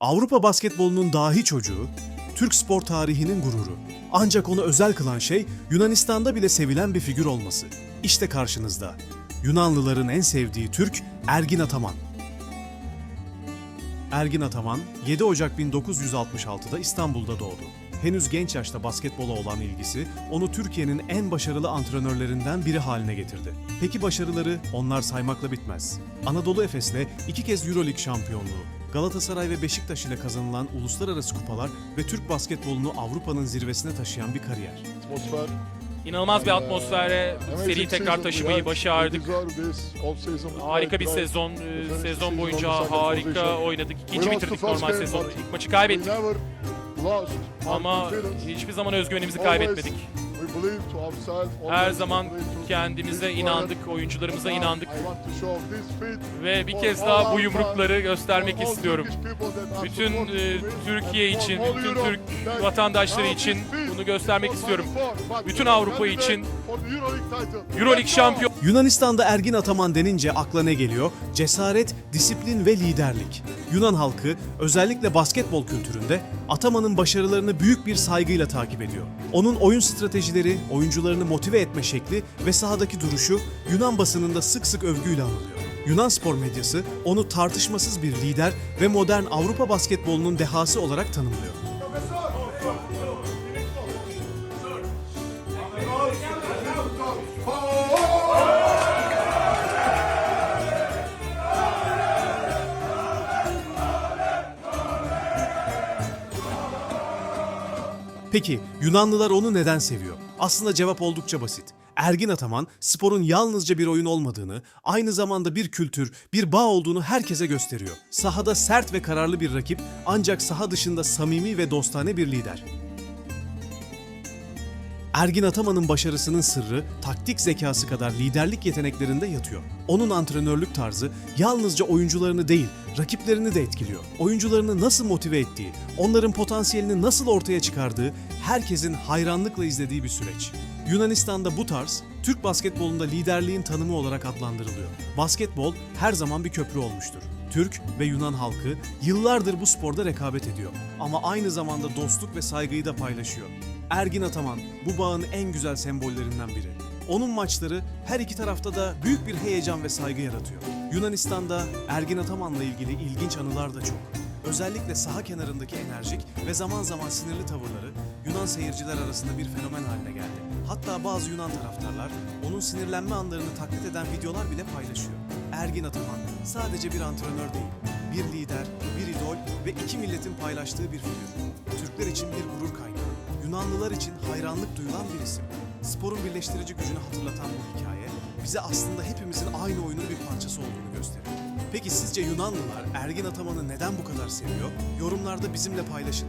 Avrupa basketbolunun dahi çocuğu, Türk spor tarihinin gururu. Ancak onu özel kılan şey Yunanistan'da bile sevilen bir figür olması. İşte karşınızda. Yunanlıların en sevdiği Türk Ergin Ataman. Ergin Ataman 7 Ocak 1966'da İstanbul'da doğdu. Henüz genç yaşta basketbola olan ilgisi onu Türkiye'nin en başarılı antrenörlerinden biri haline getirdi. Peki başarıları onlar saymakla bitmez. Anadolu Efes'le iki kez Euroleague şampiyonluğu, Galatasaray ve Beşiktaş ile kazanılan uluslararası kupalar ve Türk basketbolunu Avrupa'nın zirvesine taşıyan bir kariyer. atmosfer. İnanılmaz bir atmosfere Amazing seri tekrar taşımayı başardık. Harika bir sezon, e, sezon boyunca harika oynadık. İkinci bitirdik normal sezonu. İlk maçı kaybettik ama hiçbir zaman özgüvenimizi kaybetmedik. Her zaman kendimize inandık, oyuncularımıza inandık. Ve bir kez daha bu yumrukları göstermek istiyorum. Bütün e, Türkiye için, bütün Türk vatandaşları için bunu göstermek istiyorum. Bütün Avrupa için Euroleague şampiyon Yunanistan'da Ergin Ataman denince akla ne geliyor? Cesaret, disiplin ve liderlik. Yunan halkı özellikle basketbol kültüründe Ataman'ın başarılarını büyük bir saygıyla takip ediyor. Onun oyun stratejileri, oyuncularını motive etme şekli ve sahadaki duruşu Yunan basınında sık sık övgüyle anılıyor. Yunan spor medyası onu tartışmasız bir lider ve modern Avrupa basketbolunun dehası olarak tanımlıyor. Peki Yunanlılar onu neden seviyor? Aslında cevap oldukça basit. Ergin Ataman sporun yalnızca bir oyun olmadığını, aynı zamanda bir kültür, bir bağ olduğunu herkese gösteriyor. Sahada sert ve kararlı bir rakip ancak saha dışında samimi ve dostane bir lider. Ergin Ataman'ın başarısının sırrı taktik zekası kadar liderlik yeteneklerinde yatıyor. Onun antrenörlük tarzı yalnızca oyuncularını değil, rakiplerini de etkiliyor. Oyuncularını nasıl motive ettiği, onların potansiyelini nasıl ortaya çıkardığı herkesin hayranlıkla izlediği bir süreç. Yunanistan'da bu tarz Türk basketbolunda liderliğin tanımı olarak adlandırılıyor. Basketbol her zaman bir köprü olmuştur. Türk ve Yunan halkı yıllardır bu sporda rekabet ediyor. Ama aynı zamanda dostluk ve saygıyı da paylaşıyor. Ergin Ataman bu bağın en güzel sembollerinden biri. Onun maçları her iki tarafta da büyük bir heyecan ve saygı yaratıyor. Yunanistan'da Ergin Ataman'la ilgili ilginç anılar da çok. Özellikle saha kenarındaki enerjik ve zaman zaman sinirli tavırları Yunan seyirciler arasında bir fenomen haline geldi. Hatta bazı Yunan taraftarlar onun sinirlenme anlarını taklit eden videolar bile paylaşıyor. Ergin Ataman sadece bir antrenör değil, bir lider, bir idol ve iki milletin paylaştığı bir figür. Türkler için bir gurur kaynağı, Yunanlılar için hayranlık duyulan bir isim. Sporun birleştirici gücünü hatırlatan bu hikaye bize aslında hepimizin aynı oyunun bir parçası olduğunu gösteriyor. Peki sizce Yunanlılar Ergin Ataman'ı neden bu kadar seviyor? Yorumlarda bizimle paylaşın.